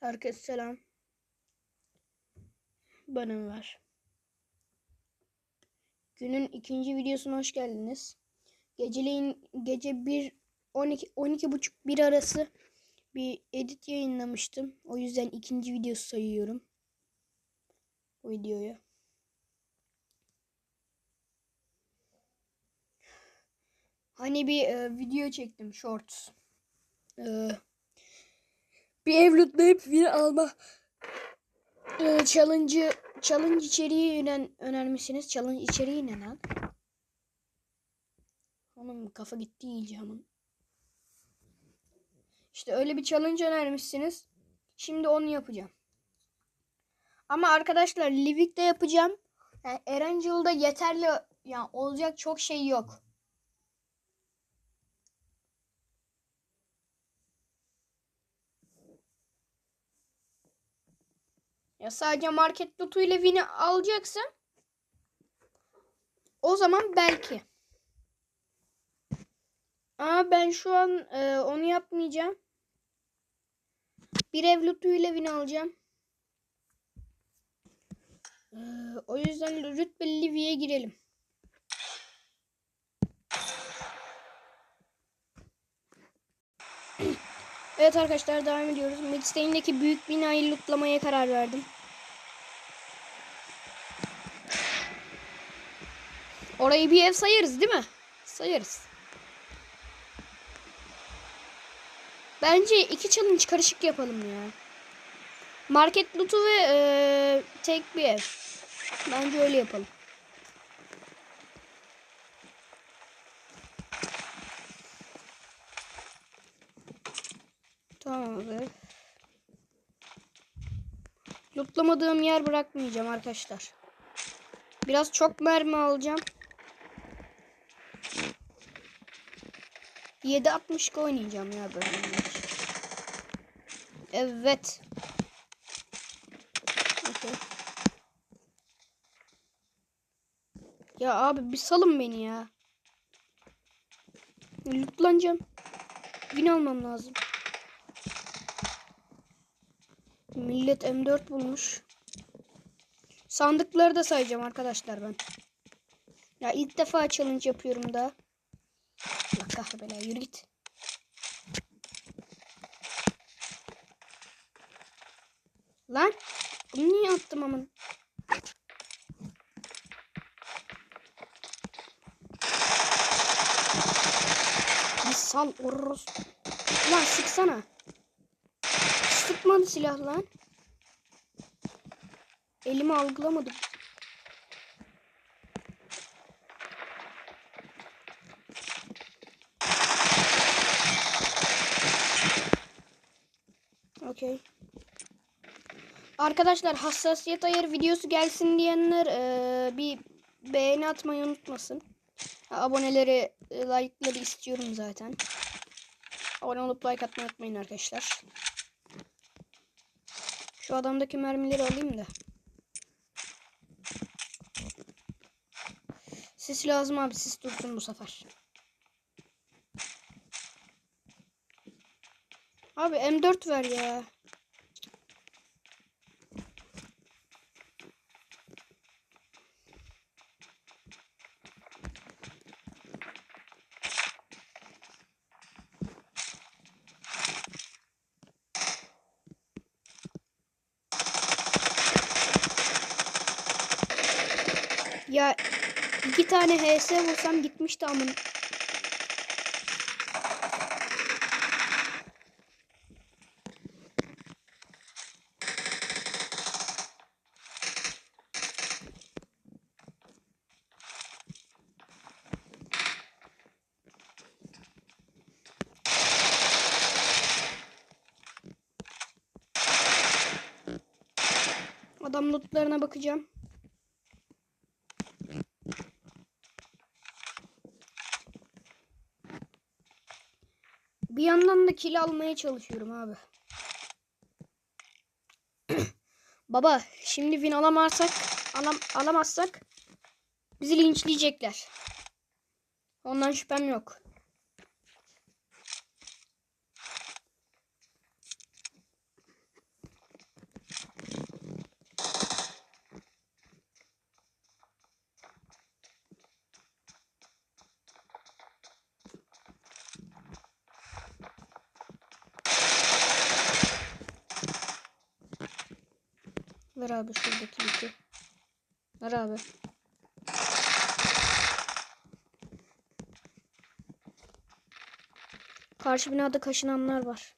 Herkese selam. Ben Ömer. Günün ikinci videosuna hoş geldiniz. Geceleyin gece 1 12 12 buçuk 1 arası bir edit yayınlamıştım. O yüzden ikinci videosu sayıyorum. Bu videoyu. Hani bir e, video çektim shorts. E, bir ev lootlayıp win alma e, challenge'ı challenge içeriği önen, önermişsiniz. Challenge içeriği ne lan? Hanım kafa gitti iyice hanım. İşte öyle bir challenge önermişsiniz. Şimdi onu yapacağım. Ama arkadaşlar Livik'te yapacağım. Yani Erangel'da yeterli yani olacak çok şey yok. Ya sadece market loot'u ile win'i alacaksın. O zaman belki. Ama ben şu an e, onu yapmayacağım. Bir ev loot'u ile win alacağım. E, o yüzden rütbeli Livy'ye girelim. Evet arkadaşlar devam ediyoruz. Midstein'deki büyük binayı lootlamaya karar verdim. Orayı bir ev sayarız değil mi? Sayarız. Bence iki challenge karışık yapalım ya. Market loot'u ve e, tek bir ev. Bence öyle yapalım. Tamam abi. Lootlamadığım yer bırakmayacağım arkadaşlar. Biraz çok mermi alacağım. 7.62 oynayacağım ya böyle. Evet. Okay. Ya abi bir salın beni ya. Lootlanacağım. Win almam lazım. Millet M4 bulmuş. Sandıkları da sayacağım arkadaşlar ben. Ya ilk defa challenge yapıyorum da. Allah kahrebela yürü git. Lan bunu niye attım aman? Sal orros. Lan sıksana. Sıkmadı silah lan. Elimi algılamadım. Okey. Arkadaşlar hassasiyet ayarı videosu gelsin diyenler eee, bir beğeni atmayı unutmasın. Aboneleri, e, like'ları istiyorum zaten. Abone olup like atmayı unutmayın arkadaşlar. Şu adamdaki mermileri alayım da. Sis lazım abi. Sis dursun bu sefer. Abi M4 ver ya. Ya iki tane HS vursam gitmişti amın. Adam bakacağım. Bir yandan da kill almaya çalışıyorum abi. Baba şimdi win alamazsak alam, alamazsak bizi linçleyecekler. Ondan şüphem yok. Ver abi şuradaki yükü. Ver abi. Karşı binada kaşınanlar var.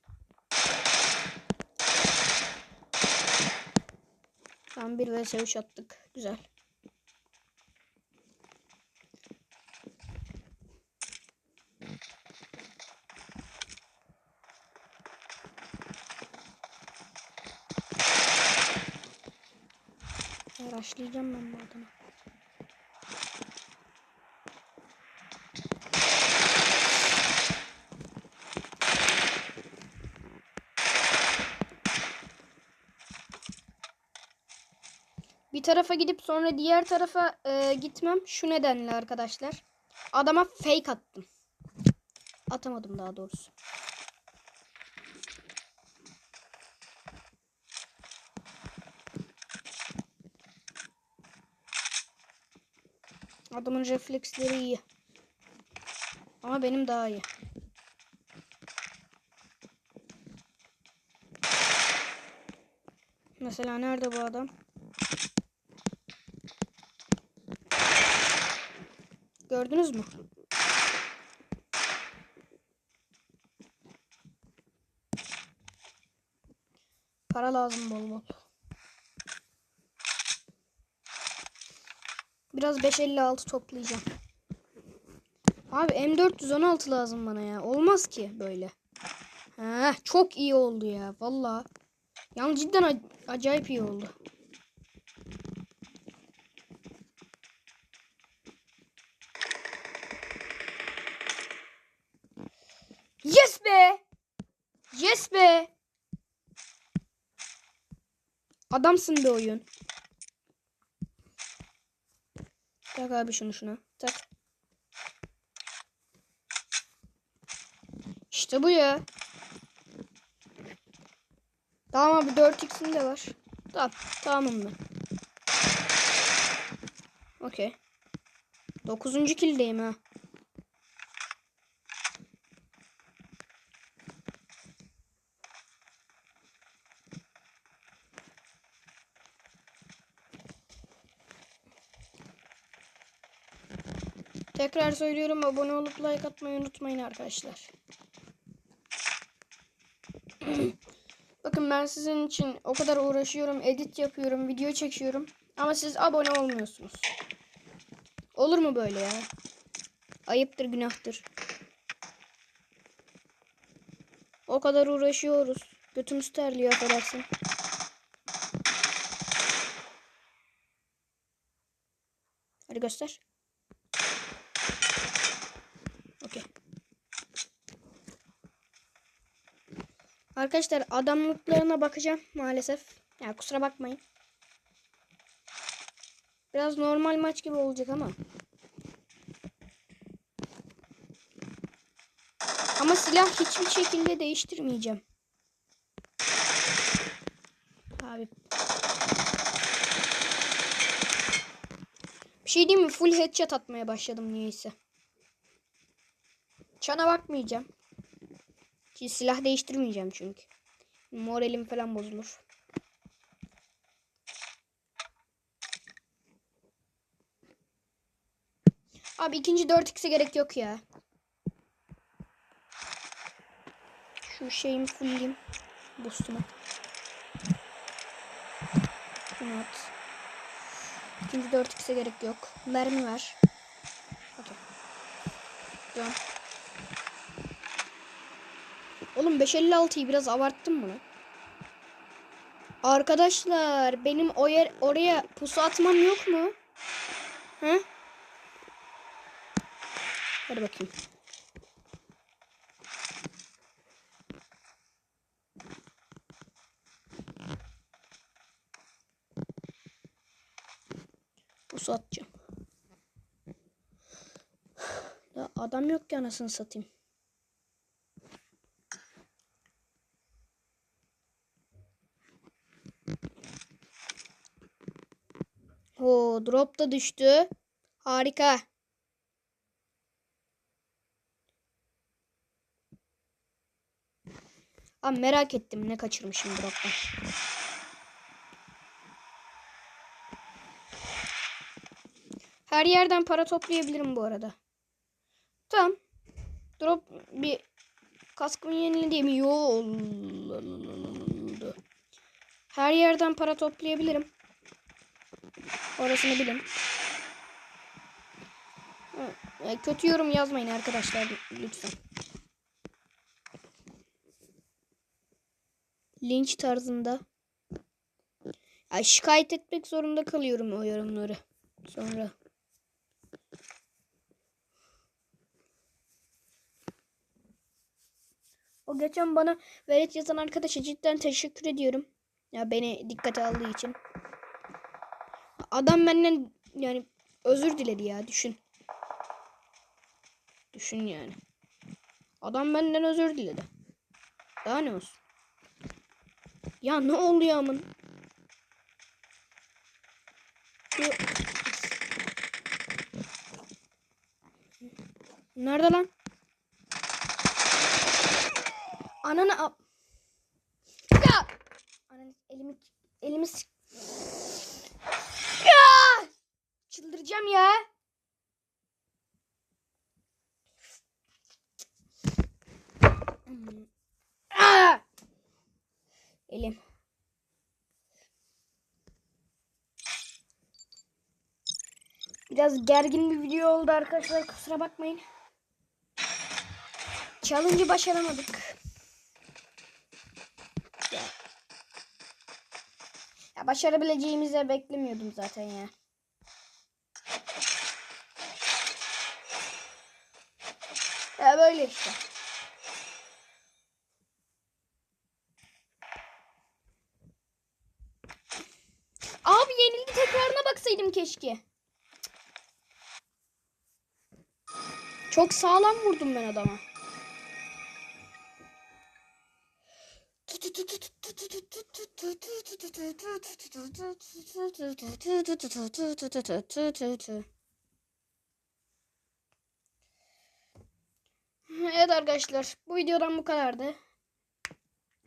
Tamam bir vs 3 attık. Güzel. Araştıracağım ben bu adamı. Bir tarafa gidip sonra diğer tarafa e, gitmem şu nedenle arkadaşlar. Adama fake attım. Atamadım daha doğrusu. Adamın refleksleri iyi. Ama benim daha iyi. Mesela nerede bu adam? Gördünüz mü? Para lazım bol bol. Biraz 556 toplayacağım. Abi M416 lazım bana ya. Olmaz ki böyle. Ha, çok iyi oldu ya. Vallahi. Yani cidden ac- acayip iyi oldu. Yes be! Yes be! Adamsın be oyun. Tak abi şunu şuna. Tak. İşte bu ya. Tamam abi 4x'im de var. Tamam. Tamamım ben. Okey. 9. kildeyim ha. Tekrar söylüyorum abone olup like atmayı unutmayın arkadaşlar. Bakın ben sizin için o kadar uğraşıyorum, edit yapıyorum, video çekiyorum. Ama siz abone olmuyorsunuz. Olur mu böyle ya? Ayıptır, günahtır. O kadar uğraşıyoruz. Götümüz terliyor affedersin. Hadi göster. Okey. Arkadaşlar adamlıklarına bakacağım maalesef. Ya kusura bakmayın. Biraz normal maç gibi olacak ama. Ama silah hiçbir şekilde değiştirmeyeceğim. Abi. Bir şey diyeyim mi? Full headshot atmaya başladım niyeyse. Çana bakmayacağım. Hiç silah değiştirmeyeceğim çünkü. Moralim falan bozulur. Abi ikinci 4x'e gerek yok ya. Şu şeyimi fullleyeyim. Boost'umu. Şunu at. İkinci 4x'e gerek yok. Mermi ver. Okey. Dön. Oğlum 556'yı biraz abarttım bunu. Arkadaşlar benim o yer oraya pusu atmam yok mu? He? Hadi bakayım. Pusu atacağım. Ya adam yok ki anasını satayım. Oo drop da düştü. Harika. Abi merak ettim ne kaçırmışım drop'tan. Her yerden para toplayabilirim bu arada. Tamam. Drop bir kaskımı yenilediğim yol oldu. Her yerden para toplayabilirim. Orasını bilin. E, Kötü yorum yazmayın arkadaşlar lütfen. Linç tarzında. Ay şikayet etmek zorunda kalıyorum o yorumları. Sonra. O geçen bana velet yazan arkadaşa cidden teşekkür ediyorum. Ya beni dikkate aldığı için. Adam benden yani özür diledi ya düşün. Düşün yani. Adam benden özür diledi. Daha ne olsun? Ya ne oluyor amın? Nerede lan? Ananı. Ya! Ananı elimi elimi! Çıldıracağım ya. Aa! Elim. Biraz gergin bir video oldu arkadaşlar. Kusura bakmayın. Challenge'ı başaramadık. Ya. başarabileceğimizi beklemiyordum zaten ya. Ya böyle işte. Abi yenilgi tekrarına baksaydım keşke. Çok sağlam vurdum ben adama. Evet arkadaşlar bu videodan bu kadardı.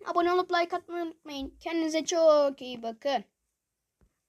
Abone olup like atmayı unutmayın. Kendinize çok iyi bakın.